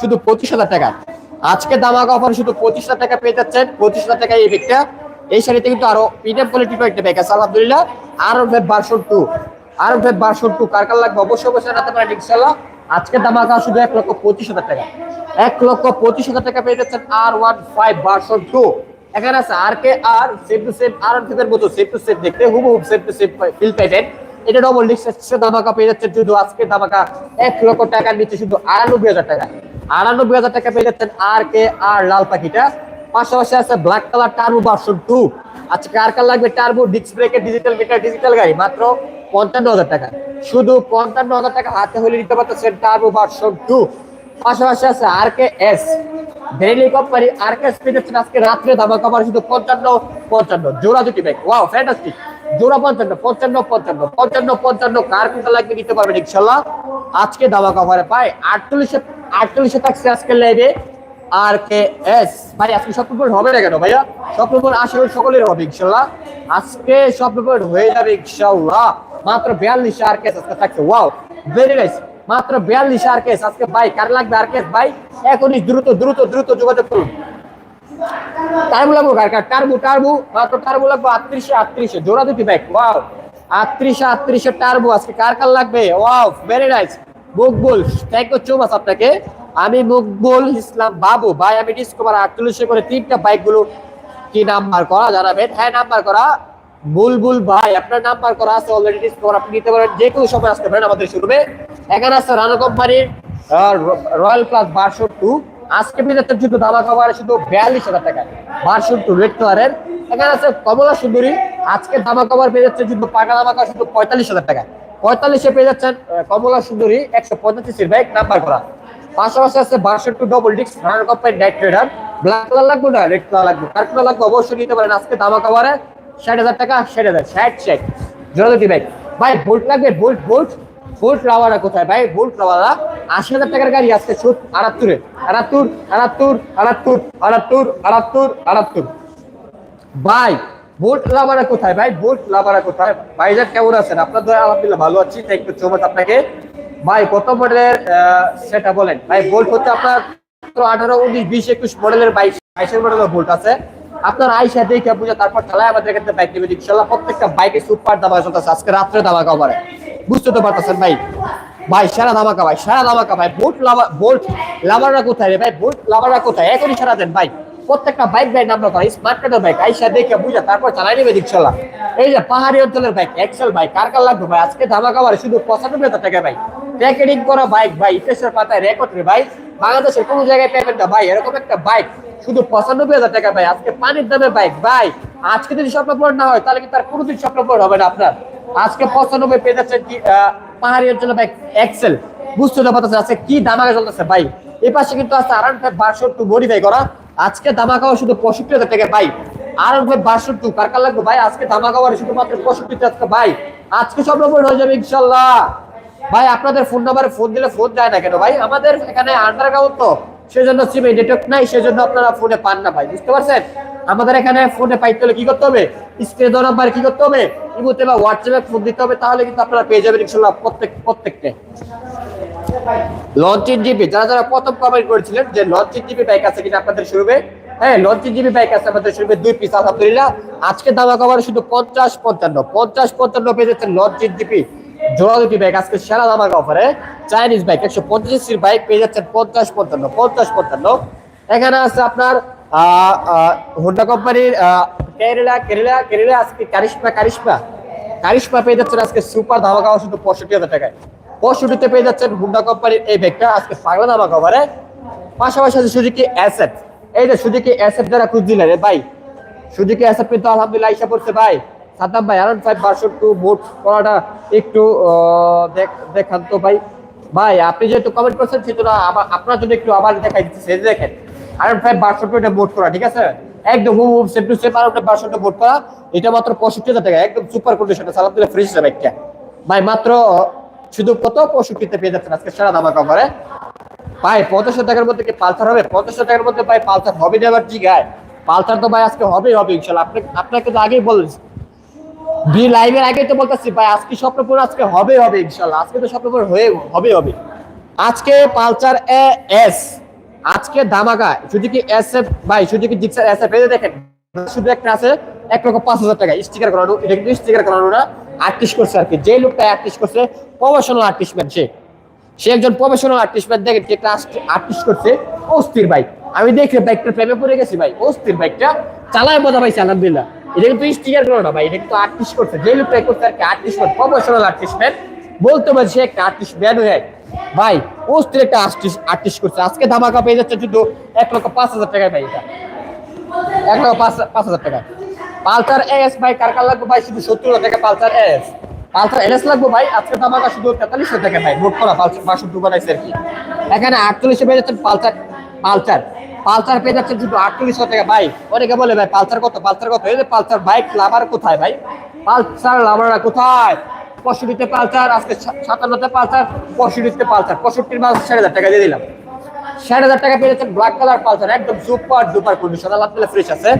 শুধু পঁচিশ হাজার টাকা। আজকে দামাকা অফার শুধু পঁচিশ হাজার টাকা পেয়ে যাচ্ছেন। পঁচিশ হাজার টাকা এই ব্যাগটা এই শাড়িতে কিন্তু আরও প্রিমিয়াম কোয়ালিটির একটা ব্যাগ আছে, আলহামদুলিল্লাহ। R version two R two কার কার লাগবে? অবশ্যই অবশ্যই পারেন আজকে দামাকা শুধু এক লক্ষ পঁচিশ হাজার টাকা। লক্ষ পঁচিশ হাজার টাকা পেয়ে যাচ্ছেন আর টু এখানে আছে আর কে আর সেম টু সেম আর মতো সেম টু সেম দেখতে সেম টু সেম ফিল এটা ডবল দামাকা পেয়ে যাচ্ছে শুধু আজকে এক লক্ষ টাকার নিচে শুধু আটানব্বই হাজার টাকা। আটানব্বই হাজার টাকা পেয়ে যাচ্ছেন আর কে আর লাল পাখিটা। পাশাপাশি আছে black colour turbo version two আজকে কার কার লাগবে টার্বো ডিস্ক ব্রেকের ডিজিটাল মিটার ডিজিটাল গাড়ি। মাত্র পঞ্চান্ন হাজার টাকা। শুধু পঞ্চান্ন হাজার টাকা হাতে হলে নিতে পারতেছেন টার্বো ভার্সন টু পাশাপাশি আছে R K S daily company R K S পেয়ে আজকে রাত্রে। দামা কমার শুধু পঞ্চান্ন পঞ্চান্ন। জোড়া দুটি ব্যাগ ওয়াও ফ্যান্টাস্টিক জোড়া পঞ্চান্ন পঞ্চান্ন পঞ্চান্ন। পঞ্চান্ন পঞ্চান্ন। কার কোনটা লাগবে নিতে পারবেন ইনশাল্লাহ আজকে দামা কভারে পাই আটচল্লিশে আটচল্লিশে থাকছে আজকে লাইভে আর কে ভাই, আজকে হবে না কেন ভাইয়া? আসলে সকলের হবে, ইনশাল্লাহ। আজকে হয়ে যাবে, ইনশাল্লাহ। মাত্র বিয়াল্লিশে আজকে থাকছে। ওয়াও ভেরি নাইস মাত্র বিয়াল্লিশ আজকে। ভাই, কার লাগবে ভাই, এখনই দ্রুত দ্রুত দ্রুত যোগাযোগ করুন। টার্বু লাগবো, কার কার? Turbo turbo. মাত্র টার্বু লাগবো, আটত্রিশে আটত্রিশে। জোড়া দুটি বাইক ওয়াও আটত্রিশে আটত্রিশে টার্বু, আজকে কার কার লাগবে? Wow very nice Maqbul thank you so আপনাকে। আমি মকবুল ইসলাম বাবু। ভাই, আমি ডিসকভার আটচল্লিশে করে তিনটা বাইকগুলো কি নাম্বার করা জানাবেন? হ্যাঁ নাম্বার করা। বুলবুল ভাই, আপনার নাম্বার করা আছে অলরেডি ডিসকভার আপনি নিতে পারেন। যে কোনো সময় আসতে পারেন আমাদের শুরুবে এখানে আছে রানা কোম্পানির রয়্যাল প্লাস বারশো টু আজকে বিদেশের জুতো দামা খাবার শুধু বিয়াল্লিশ হাজার টাকা। বারশো টু রেড কালারের এখানে আছে কমলা সুন্দরী। আজকে দামা কভার পেয়ে যাচ্ছে জুতো পাকা দামা খাওয়া শুধু পঁয়তাল্লিশ হাজার টাকা। পঁয়তাল্লিশে পেয়ে যাচ্ছেন কমলা সুন্দরী, একশো পঁচাশির বাইক নাম্বার করা। পাশাপাশি আছে বারশো two double disc Rana company night trader black colour লাগবে না? রেড কালার লাগবে। কার কালার লাগবে? অবশ্যই নিতে পারেন আজকে দামা কভারে ষাট হাজার টাকা, ষাট হাজার, ষাট ষাট দুটি বাইক ভাই বোল্ট লাগবে? বোল্ট বোল্ট বোল্ট রাওয়ারা কোথায়? ভাই বোল্ট রাওয়ারা আশি হাজার টাকার গাড়ি আজকে শুট আটাত্তরে। আটাত্তর আটাত্তর আটাত্তর আটাত্তর আটাত্তর আটাত্তর। ভাই বোল্ট লাভারা কোথায়? ভাই বোল্ট লাভারা কোথায়? ভাইজান কেমন আছেন? আপনার আলহামদুলিল্লাহ, ভালো আছি। থ্যাংক ইউ সো মাচ আপনাকে। ভাই, কত মডেলের সেটা বলেন। ভাই বোল্ট হচ্ছে আপনার আঠারো, উনিশ, বিশ, একুশ মডেলের বাইশ, বাইশের মডেলের বোল্ট আছে। আপনার আইসা দেখে বুঝে তারপর চালায় আমাদের কাছে বাইক নেবেন ইনশাল্লাহ প্রত্যেকটা বাইকে সুপার দামা চলতেছে আজকে রাত্রে দামা কভারে বুঝতে তো পারতেছেন ভাই? ভাই, সারা দামাকা ভাই, সারা দামাকা ভাই। বোল্ট লাভা বোল্ট লাভাররা কোথায় রে ভাই? বোল্ট লাভাররা কোথায়? এখনই সারা দেন ভাই। প্রত্যেকটা বাইক ভাই নাম্বার করা। স্মার্ট কার্ডের বাইক আইসা দেখে বুঝা তারপর চালাই নেবে ইনশাল্লাহ এই যে পাহাড়ি অঞ্চলের বাইক এক্সেল বাইক কার কার লাগবে ভাই? আজকে ধামাকা ভাই শুধু পঁচানব্বই হাজার টাকা ভাই। প্যাকেটিং করা বাইক ভাই ইতিহাসের পাতায় রেকর্ড রে ভাই। বাংলাদেশের কোনো জায়গায় পেমেন্ট ভাই এরকম একটা বাইক শুধু পঁচানব্বই হাজার টাকা ভাই আজকে পানির দামে বাইক ভাই। আজকে যদি স্বপ্ন না হয় তাহলে কি তার কোনোদিন স্বপ্ন পূরণ হবে না আপনার। আজকে পঁচানব্বই পেয়ে আহ, পাহাড়ি অঞ্চলের বাইক এক্সেল বুঝতে তো পারতেছে আজকে কি দামাকা চলতেছে ভাই। এই পাশে কিন্তু আছে আরান ফাইভ বারশো টু মডিফাই করা। আজকে দামা খাওয়া শুধু পঁয়ষট্টি হাজার টাকা ভাই। আরান ফাইভ বারশো টু কার কার লাগবে ভাই? আজকে দামা খাওয়ার শুধুমাত্র পঁয়ষট্টি হাজার ভাই। আজকে সব নম্বর হয়ে যাবে ইনশাল্লাহ। ভাই, আপনাদের ফোন নাম্বারে ফোন দিলে ফোন যায় না কেন ভাই? আমাদের এখানে আন্ডারগ্রাউন্ড তো, সেজন্য সিমে নেটওয়ার্ক নাই, সেজন্য আপনারা ফোনে পান না ভাই, বুঝতে পারছেন? আমাদের এখানে ফোনে পাইতে হলে কি করতে হবে? স্ক্রিনে দেওয়া নাম্বার কি করতে হবে? ইমোতে বা হোয়াটসঅ্যাপে ফোন দিতে হবে, তাহলে কিন্তু আপনারা পেয়ে যাবেন ইনশাল্লাহ প্রত্যেক, প্রত্যেককে। লঞ্চিন জিবি যারা যারা প্রথম কমেন্ট করেছিলেন যে লঞ্চিন জিবি বাইক আছে কিনা আপনাদের শুরুবে হ্যাঁ লঞ্চিন জিবি বাইক আছে আমাদের শুরুবে দুই পিস আলহামদুলিল্লাহ। আজকে দামা কভার শুধু পঞ্চাশ পঞ্চান্ন পঞ্চাশ পঞ্চান্ন পেয়ে যাচ্ছেন লঞ্চিন জিবি জোড়া দুটি আজকে সেরা দামা কভারে চাইনিজ বাইক একশো পঞ্চাশ বাইক পেয়ে যাচ্ছেন পঞ্চাশ পঞ্চান্ন পঞ্চাশ পঞ্চান্ন। এখানে আছে আপনার হোন্ডা কোম্পানির কেরালা কেরালা কেরালা আজকে কারিশমা কারিশমা কারিশমা পেয়ে যাচ্ছেন আজকে সুপার ধামা খাওয়া শুধু পঁয়ষট্টি হাজার টাকায়। পঁয়ষট্টিতে পেয়ে যাচ্ছেন হুন্ডা কোম্পানির এই ব্যাগটা আজকে পাগলা ধামা কভারে পাশাপাশি আছে সুজুকি অ্যাসেট এই যে সুজুকি অ্যাসেট যারা খুঁজছিলেন ভাই সুজুকি অ্যাসেট কিন্তু আলহামদুলিল্লাহ আইসা পড়ছে ভাই। সাদ্দাম ভাই করাটা একটু দেখান তো ভাই। ভাই, আপনি যেহেতু কমেন্ট করছেন আবার আপনার জন্য একটু আবার দেখাই দেখেন করা, ঠিক আছে? একদম হুম সেফ টু সেফ করা। এটা মাত্র পঁয়ষট্টি হাজার টাকা, একদম সুপার কন্ডিশনে সালাম দিলে যাবে একটা। ভাই, মাত্র শুধু কত? পঁয়ষট্টিতে পেয়ে যাচ্ছেন আজকে সারা দামা ভাই, পঞ্চাশ টাকার মধ্যে কি পালসার হবে? পঞ্চাশ টাকার মধ্যে ভাই পালসার হবে না এবার জিগায় পালসার তো ভাই আজকে হবেই হবে ইনশাল্লাহ। আপনি, আপনাকে তো আগেই বলেছি বি লাইভের আগে তো বলতেছি, ভাই, আজকে স্বপ্নপুর আজকে হবে হবে, ইনশাল্লাহ। আজকে তো স্বপ্নপুর হয়ে হবে হবে। আজকে এ এস, আজকে ধামাকা। সুজুকি এস এফ, ভাই জিক্সার এস এফ? দেখেন, শুধু একটা আছে, এক লক্ষ পাঁচ হাজার টাকা। স্টিকার করানো, এটা কিন্তু স্টিকার করানো না আর্টিস্ট করছে আর কি। যে লোকটা আর্টিস্ট করছে প্রফেশনাল আর্টিস্ট ম্যান সে। সে একজন প্রফেশনাল আর্টিস্ট ম্যান দেখেন কে আর্টিস্ট করছে। অস্থির বাইক আমি দেখে বাইকটা প্রেমে পড়ে গেছি, ভাই। অস্থির বাইকটা চালায় মজা পাইছি, আলহামদুলিল্লাহ। স্টিকার করো না ভাই করছে। যে লোকটা করছে আর কি ম্যান প্রফেশনাল ম্যান বলতে পারি সে একটা ম্যান হয়ে। ভাই একটা করছে। আজকে ধামাকা পেয়ে যাচ্ছে এক লক্ষ পাঁচ হাজার টাকায় ভাই এটা। এক লক্ষ পাঁচ পাঁচ হাজার টাকা পালসার এস ভাই, কার কার লাগবে ভাই? শুধু সত্তর হাজার টাকা পালসার এস পালসার এস লাগবে ভাই? আজকে দামাকা শুধু তেতাল্লিশ হাজার টাকা ভাই। নোট করা পালসার বাষট্টি বানাইছে আর কি। এখানে আটচল্লিশে পেয়ে যাচ্ছেন পালসার পালসার। পালসার পেয়ে যাচ্ছেন শুধু আটচল্লিশ হাজার টাকা। ভাই, অনেকে বলে, ভাই, পালসার কত? পালসার কত? এই যে পালসার বাইক লাভার কোথায় ভাই? পালসার লাভাররা কোথায়? পঁয়ষট্টিতে পালসার, আজকে সাতান্নতে পালসার, পঁয়ষট্টিতে পালসার। পঁয়ষট্টির মাস ষাট হাজার টাকা দিয়ে দিলাম। ষাট হাজার টাকা পেয়ে যাচ্ছেন ব্ল্যাক কালার পালসার, একদম সুপার ডুপার কন্ডিশন আলহামদুলিল্লাহ ফ্রেশ আছে।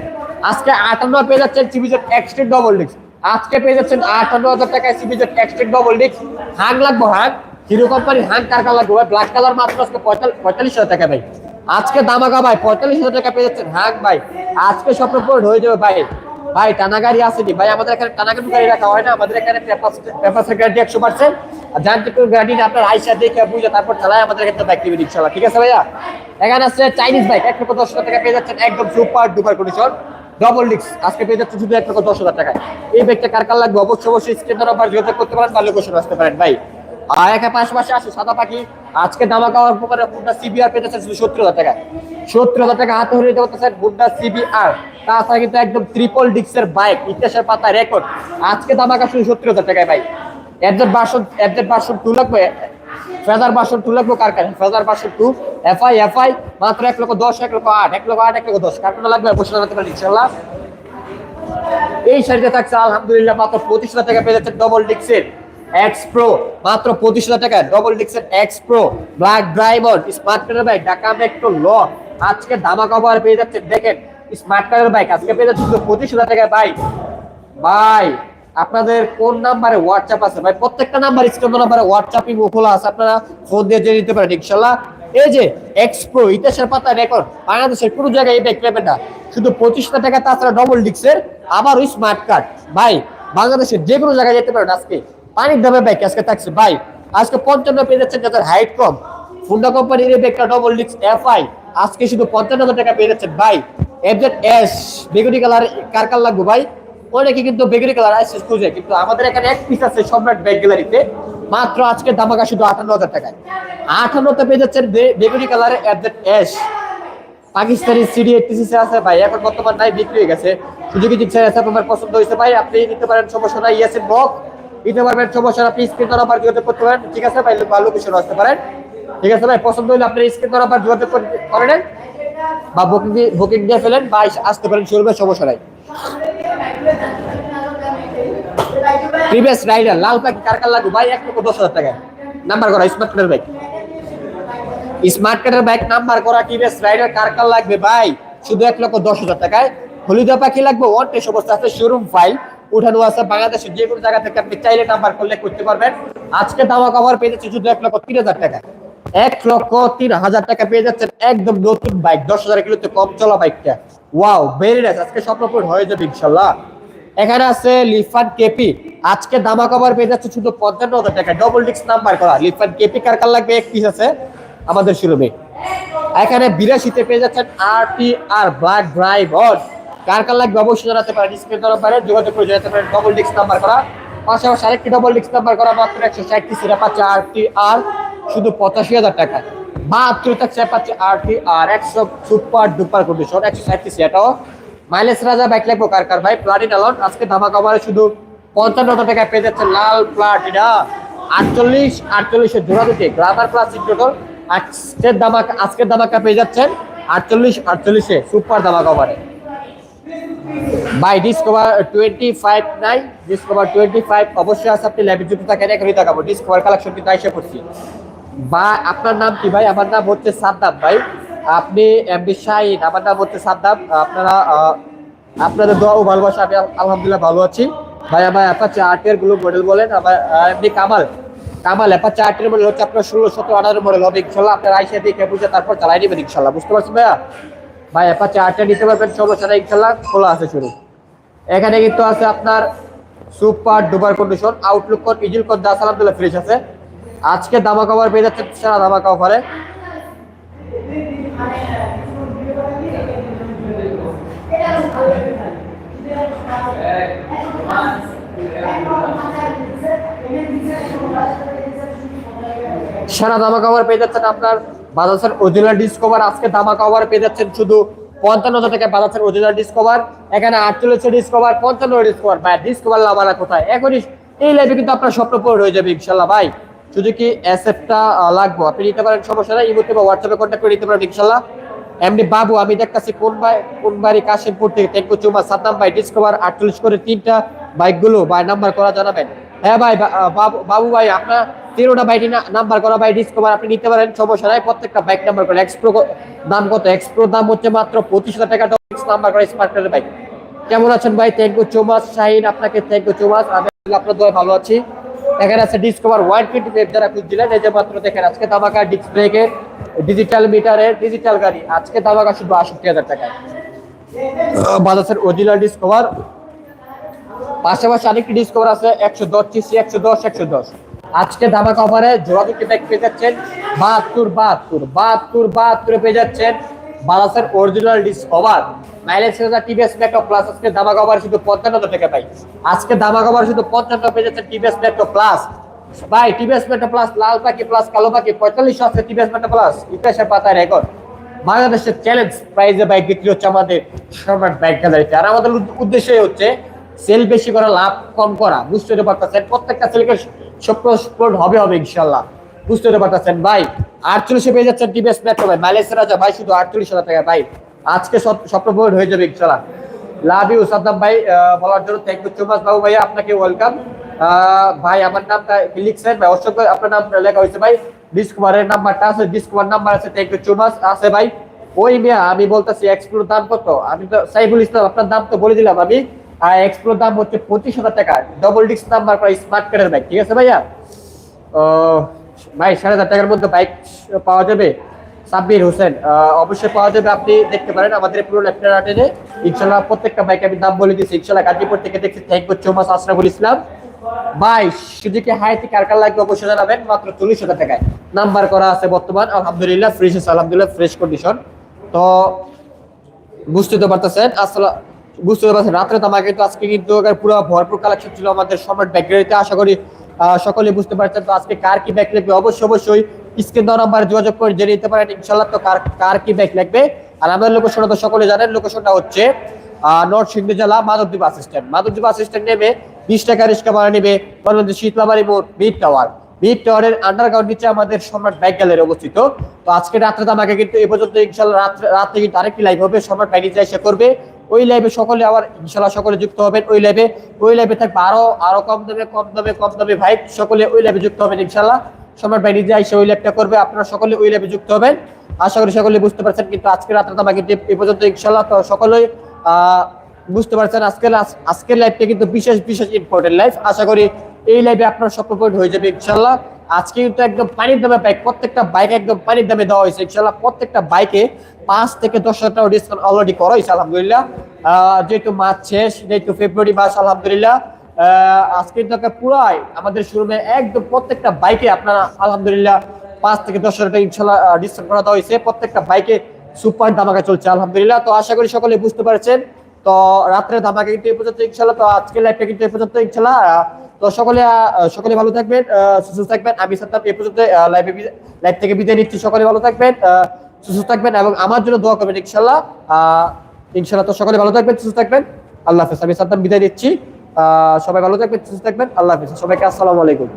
আজকে আটান্ন পেয়ে যাচ্ছেন সিবিজেড এক্সট্রিক ডবল ডিস্ক আজকে পেয়ে যাচ্ছেন আটান্ন হাজার টাকায় সিবিজেড এক্সট্রিক ডবল ডিস্ক হাং লাগবো হাং হিরো কোম্পানির হাং কার কালার ব্ল্যাক কালার মাত্র আজকে পঁয়তাল্লিশ হাজার টাকা ভাই। আজকে দামাকা ভাই, পঁয়তাল্লিশ হাজার টাকা পেয়ে যাচ্ছেন। হাং ভাই, আজকে স্বপ্ন পূরণ হয়ে যাবে ভাই। ভাই, টানা গাড়ি আসেনি ভাই, আমাদের এখানে টানা গাড়ি রাখা হয় না, আমাদের এখানে পেপার গাড়ি একশো পার্সেন্ট যান্ত্রিক গাড়ি আপনার আইসা দেখে বুঝে তারপর চালায় আমাদের এখানে বাইক নেবেন ঠিক আছে ভাইয়া? এখানে আছে চাইনিজ বাইক এক লক্ষ দশ হাজার টাকা পেয়ে যাচ্ছেন। একদম সুপার ডুপার কন্ডিশন ডবল ডিক্স আজকে পেয়ে যাচ্ছে শুধু এক লক্ষ দশ হাজার টাকায়। এই বাইকটা কার কার লাগবে? অবশ্যই অবশ্যই স্ক্রিন নাম্বার যোগাযোগ করতে পারেন বা লোকেশন আসতে পারেন। ভাই আর একা পাশাপাশি আছে সাদা পাখি। আজকে দামা খাওয়ার প্রকারে বুড্ডা সিবিআর পেতে চাচ্ছেন সত্তর হাজার টাকা সত্তর হাজার টাকা হাতে হয়ে দিতে পারতেছেন বুড্ডা সিবিআর তাছাড়া কিন্তু একদম ট্রিপল ডিক্সের বাইক ইতিহাসের পাতা রেকর্ড আজকে দামাকা শুধু সত্তর হাজার টাকায় ভাই। এফজেড বাসন এফজেড বাসন টু লাগবে। ফেজার বাসন টু লাগবে কার কাছে ফেজার বাসন টু এফআই এফআই মাত্র এক লক্ষ দশ, এক লক্ষ আট, এক লক্ষ আট, এক লক্ষ দশ। কার কোনটা লাগবে বসে জানাতে পারেন ইনশাল্লাহ এই শাড়িতে থাকছে আলহামদুলিল্লাহ মাত্র পঁচিশ হাজার টাকা পেয়ে ডবল ডিক্সের এক্স প্রো মাত্র পঁচিশ হাজার টাকা। Double ডিক্সের X pro black driver smart কার্ডের বাইক ঢাকা মেট্রো ল আজকে দামা কভার পেয়ে যাচ্ছে, দেখেন স্মার্ট কার্ডের বাইক আজকে পেয়ে যাচ্ছে শুধু পঁচিশ হাজার টাকা বাইক ভাই, আপনাদের কোন নাম্বারে হোয়াটসঅ্যাপ আছে? ভাই, প্রত্যেকটা নাম্বার, স্ক্রিন নাম্বারে হোয়াটসঅ্যাপই খোলা আছে, আপনারা ফোন দিয়ে জেনে নিতে পারেন, ইনশাল্লাহ। এই যে এক্সপ্রো ইতিহাসের পাতা রেকর্ড বাংলাদেশের কোনো জায়গায় এই ব্যাগ পাবেন না। শুধু পঁচিশ টাকা, তাছাড়া ডবল ডিক্সের আবার ওই স্মার্ট কার্ড ভাই, বাংলাদেশের যে কোনো জায়গায় যেতে পারেন আজকে। পানির দামে বাইক আজকে থাকছে ভাই, আজকে পঞ্চান্ন পেয়ে যাচ্ছেন যাদের হাইট কম। ফুন্ডা কোম্পানির ডবল ডিক্স এফআই আজকে শুধু পঞ্চান্ন হাজার টাকা পেয়ে যাচ্ছেন। ভাই এফজেড এস বেগুনি কালার কার কার লাগবে ভাই? অনেকে কিন্তু বেগুনি কালার আইসিস খুঁজে, কিন্তু আমাদের এখানে এক পিস আছে সম্রাট ব্যাগ গ্যালারিতে মাত্র আজকে দামাকা শুধু আটান্ন হাজার টাকায়। আটান্নতে পেয়ে যাচ্ছেন বেগুনি কালারের এফজেড এস পাকিস্তানি সিডি এইটিসি আছে ভাই, এখন বর্তমান নাই, বিক্রি হয়ে গেছে। সুযোগী জিক্সার আছে, আপনার পছন্দ হয়েছে ভাই, আপনি নিতে পারেন, সমস্যা নাই। ইয়াসিন বক রাইডার লাল পাখি কার কার ভাই, এক লক্ষ দশ হাজার টাকা নাম্বার করা স্মার্ট কার্ডের স্মার্ট কার্ডের নাম্বার করা রাইডার কার কার লাগবে? ভাই, শুধু এক লক্ষ দশ হাজার টাকায়। হলুদা পাখি লাগবে ওয়ান টেস্ট আছে শোরুম ফাইল উঠানো আছে বাংলাদেশের যে কোনো জায়গা থেকে আপনি চাইলে নাম্বার করলে করতে পারবেন। আজকে দামা কভার পেয়ে যাচ্ছে শুধু এক লক্ষ তিন হাজার টাকা। এক লক্ষ তিন হাজার টাকা পেয়ে যাচ্ছেন একদম নতুন বাইক দশ হাজার কিলোতে কম চলা বাইকটা ওয়াও ভেরি নাইস আজকে স্বপ্নপুর হয়ে যাবে ইনশাল্লাহ। এখানে আছে লিফান কেপি। আজকে দামা কভার পেয়ে যাচ্ছে শুধু পঞ্চান্ন হাজার টাকা। ডবল ডিস্ক নাম্বার করা। লিফান কেপি কার কার লাগবে? এক পিস আছে আমাদের শোরুমে এখানে বিরাশিতে পেয়ে যাচ্ছেন R T R black drive on কার কার লাগবে অবশ্যই জানাতে পারেন, স্ক্রিন করার পারে যোগাযোগ করে জানাতে পারেন ডবল ডিস্ক নাম্বার করা। পাশাপাশি আরেকটি ডবল ডিস্ক নাম্বার করা, মাত্র একশো ষাটটি সিরা পাচ্ছে আরটি আর শুধু পঁচাশি হাজার টাকা। মাত্র থাকছে পাচ্ছে আর টি আর একশো সুপার ডুপার কন্ডিশন একশো ষাটটি সিরাটাও মাইলেজ রাজা বাইক লাগবো কার কার? ভাই প্লাটিনা লন আজকে ধামা কভারে শুধু পঞ্চান্ন হাজার টাকায় পেয়ে যাচ্ছে লাল প্লাটিনা আটচল্লিশ আটচল্লিশের জোড়া দুটি গ্রামার প্লাস সিট্রোটল আজকের দামাকা আজকের দামাকা পেয়ে যাচ্ছেন আটচল্লিশ, আটচল্লিশে সুপার দামাকা ওভারে বাই ডিসকভার টোয়েন্টি ফাইভ নাই। ডিসকভার টোয়েন্টি ফাইভ অবশ্যই আছে, আপনি ল্যাবে যুক্ত থাকেন, এখনই দেখাবো ডিসকভার কালেকশন কিন্তু আইসা করছি বা আপনার নাম কি ভাই? আমার নাম হচ্ছে সাদ্দাম ভাই। আপনি এমবি শাহিন, আমার নাম হচ্ছে সাদ্দাম। আপনারা আপনাদের দোয়া ও ভালোবাসা, আমি আলহামদুলিল্লাহ ভালো আছি। ভাই, আমার অ্যাপাচে আর্টেরগুলো মডেল বলেন, আমার এমনি কামাল। কামাল অ্যাপাচে আর্টের মডেল হচ্ছে আপনার ষোলো, সতেরো, আঠারো মডেল হবে। ইনশাল্লাহ আপনার আইসা দেখে বুঝে তারপর চালাই নেবেন, ইনশাল্লাহ। বুঝতে পারছেন ভাইয়া? ভাই অ্যাপাচে আর্টটা নিতে পারবেন সমস্যা নেই ইনশাল্লাহ খোলা আছে শুরু। এখানে কিন্তু আছে আপনার super duper condition outlook code ইজিল code দাস আলহামদুলিল্লাহ ফ্রেশ আছে। আজকে দামা কভার পেয়ে যাচ্ছে সারা দামা কভারে সারা দামা কভার পেয়ে যাচ্ছেন আপনার বাজাজের অরিজিনাল ডিসকভার আজকে দামা কভার পেয়ে যাচ্ছেন শুধু পঞ্চান্ন হাজার টাকা বাজাজের অরিজিনাল ডিসকভার এখানে আটচল্লিশশো ডিসকভার পঞ্চান্ন ডিসকভার ভাই ডিসকভার লাভারা কোথায়? এখনই এই লাইভে কিন্তু আপনার স্বপ্ন হয়ে যাবে ইনশাল্লাহ, ভাই। শুধু কি অ্যাসেপটা লাগবে? আপনি নিতে পারেন, সমস্যা নাই। ইমোতে বা হোয়াটসঅ্যাপে কন্ট্যাক্ট করে নিতে পারেন ইনশাল্লাহ। এমনি বাবু, আমি দেখতেছি কোন ভাই কোন বাড়ি, কাশিমপুর থেকে টেকো চুমা সাদ্দাম ভাই ডিসকভার আটচল্লিশ করে তিনটা বাইকগুলো, ভাই নাম্বার করা জানাবেন। হ্যাঁ ভাই বাবু ভাই, আপনার তেরোটা বাইকটি নাম্বার করা বাই ডিসকভার আপনি নিতে পারেন। সমস্যা নাই, প্রত্যেকটা বাইক নাম্বার করে। এক্সপ্রো দাম কত? এক্সপ্রো দাম হচ্ছে মাত্র পঁচিশ হাজার টাকা। নাম্বার করে স্মার্ট বাইক কেমন আছেন ভাই? Thank you so much Shahin আপনাকে থ্যাংক ইউ সো মাচ আমি আপনার দোয়া ভালো আছি। এখানে আছে ডিসকভার ওয়ান টোয়েন্টি ফাইভ যারা খুঁজছিলেন, এই যে মাত্র দেখেন, আজকে দামাকা ডিস্ক ডিজিটাল মিটারের ডিজিটাল গাড়ি। আজকে দামাকা শুধু আষট্টি হাজার টাকা বাজাজের অরিজিনাল ডিসকভার পাশাপাশি আরেকটি ডিসকভার আছে, একশো দশ সিসি একশো দশ একশো দশ। আজকে দামা কভারে জোড়া দুটি ব্যাগ পেয়ে যাচ্ছেন। বাহাত্তর বাহাত্তর বাহাত্তর, বাহাত্তরে পেয়ে যাচ্ছেন বালাসের অরিজিনাল ডিসকভার মাইলেজ প্লাস আজকে কভার শুধু আজকে শুধু পেয়ে মেট্রো প্লাস লাল পাখি প্লাস কালো পাখি প্লাস ইতিহাসের রেকর্ড বাংলাদেশের চ্যালেঞ্জ বাইক বিক্রি হচ্ছে আমাদের বাইক আর আমাদের উদ- উদ্দেশ্যই হচ্ছে সেল বেশি করা, লাভ কম করা। বুঝতে পারতেছেন, প্রত্যেকটা সেলকে হবে হবে ইনশাল্লাহ। বুঝতে পারতেছেন, ভাই। আটচল্লিশে পেয়ে যাচ্ছেন টিভিএস ভাই রাজা, ভাই, শুধু আটচল্লিশ হাজার টাকা, ভাই। আজকে হয়ে যাবে ইনশাল্লাহ। লাভ ইউ সাদ্দাম ভাই। বলার জন্য থ্যাংক ইউ সো বাবু ভাইয়া, আপনাকে ওয়েলকাম ভাই, আমার নামটা লিখছেন ভাই অসংখ্য আপনার নাম লেখা হয়েছে, ভাই। ডিসকভারের নাম্বারটা আছে, ডিসকভার নাম্বার আছে থ্যাংক ইউ সো মাচ আছে, ভাই। ওই মিয়া, আমি বলতেছি এক্সপ্লোর দাম কত? আমি তো সাইফুল ইসলাম, আপনার দাম তো বলে দিলাম আমি। আর এক্সপ্লোর দাম হচ্ছে পঁচিশ হাজার টাকা। ডবল ডিস্ক নাম্বার করা স্মার্ট কার্ডের বাইক ঠিক আছে ভাইয়া? ও, ভাই সাড়ে হাজার টাকার মধ্যে বাইক পাওয়া যাবে। সাব্বির হোসেন অবশ্যই পাওয়া যাবে। আপনি দেখতে পারেন আমাদের পুরো লেফটেন্ট ইনশাল্লাহ প্রত্যেকটা বাইক আমি দাম বলে দিচ্ছি ইনশাল্লাহ গাজীপুর থেকে দেখছি। Thank you so much Ashraful Islam. ভাই সুজুকি হাইতে কার কার লাগবে অবশ্যই জানাবেন। মাত্র চল্লিশ হাজার টাকায়। নাম্বার করা আছে বর্তমান। আলহামদুলিল্লাহ ফ্রেশ আছে আলহামদুলিল্লাহ ফ্রেশ কন্ডিশন তো বুঝতে তো পারতেছেন। আসলে বুঝতে পারছেন, রাত্রে তো আমাকে তো আজকে কিন্তু পুরো ভরপুর কালেকশন ছিল আমাদের সম্রাট ব্যাকগ্রাউন্ডে আশা করি সকলে বুঝতে পারছেন তো আজকে কার কি ব্যাগ লাগবে? অবশ্যই অবশ্যই স্ক্রিন দেওয়া নাম্বার যোগাযোগ করে জেনে নিতে পারেন ইনশাল্লাহ তো কার কার কি ব্যাগ লাগবে। আর আমাদের লোকেশনটা তো সকলে জানেন লোকেশনটা হচ্ছে নর্থ সিন্ধু জেলা Madhabdwip bus stand Madhabdwip bus stand নেবে বিশ টাকা রিক্সা ভাড়া নেবে পরবর্তী শীতলাবাড়ি মোড় মিড টাওয়ার মিড টাওয়ারের আন্ডারগ্রাউন্ড নিচে আমাদের সম্রাট বাইক গ্যালারি অবস্থিত। তো আজকে রাত্রে তো আমাকে কিন্তু এই পর্যন্ত ইনশাল্লাহ রাত্রে রাত্রে কিন্তু আরেকটি লাইভ হবে, সম্রাট বাইক এসে করবে। ওই লাইভে সকলে আবার ইনশাল্লাহ সকলে যুক্ত হবেন, ওই লাইভে ওই লাইভে থাকবে আরও আরও কম দামে কম দামে কম দামে ভাই, সকলে ওই লাইভে যুক্ত হবেন ইনশাল্লাহ সম্রাট ভাই নিজে এসে ওই লাইভটা করবে, আপনারা সকলে ওই লাইভে যুক্ত হবেন। আশা করি সকলে বুঝতে পারছেন, কিন্তু আজকে রাত্রে আমাকে এই পর্যন্ত ইনশাল্লাহ তো সকলেই বুঝতে পারছেন আজকের আজ- আজকের লাইভটা কিন্তু বিশেষ বিশেষ ইম্পর্টেন্ট লাইভ আশা করি এই লাইভে আপনার পূরণ হয়ে যাবে ইনশাল্লাহ আজকে কিন্তু একদম পানির দামে বাইক প্রত্যেকটা বাইক একদম পানির দামে দেওয়া হয়েছে ইনশাল্লাহ প্রত্যেকটা বাইকে পাঁচ থেকে দশ হাজার টাকা ডিসকাউন্ট অলরেডি করা হয়েছে আলহামদুলিল্লাহ। যেহেতু মাস শেষ যেহেতু ফেব্রুয়ারি মাস আলহামদুলিল্লাহ। আহ, আজকে কিন্তু একটা পুরাই আমাদের শোরুমে একদম প্রত্যেকটা বাইকে আপনারা আলহামদুলিল্লাহ পাঁচ থেকে দশ হাজার টাকা ইনশাল্লাহ ডিসকাউন্ট করা দেওয়া হয়েছে প্রত্যেকটা বাইকে সুপার দামাকা চলছে আলহামদুলিল্লাহ। তো আশা করি সকলে বুঝতে পারছেন। তো রাত্রে ধামাকা কিন্তু এই পর্যন্ত ইনশাল্লাহ তো আজকের লাইভটা কিন্তু এই পর্যন্ত ইনশাল্লাহ তো সকলে সকলে ভালো থাকবেন সুস্থ থাকবেন। আমি সাত্তাম এই পর্যন্ত লাইভে লাইভ থেকে বিদায় নিচ্ছি। সকলে ভালো থাকবেন সুস্থ থাকবেন এবং আমার জন্য দোয়া করবেন ইনশাল্লাহ ইনশাল্লাহ তো সকলে ভালো থাকবেন, সুস্থ থাকবেন। আল্লাহ হাফেজ। আমি সাদ্দাম বিদায় নিচ্ছি। সবাই ভালো থাকবেন, সুস্থ থাকবেন। আল্লাহ হাফেজ। সবাইকে আসসালামু আলাইকুম।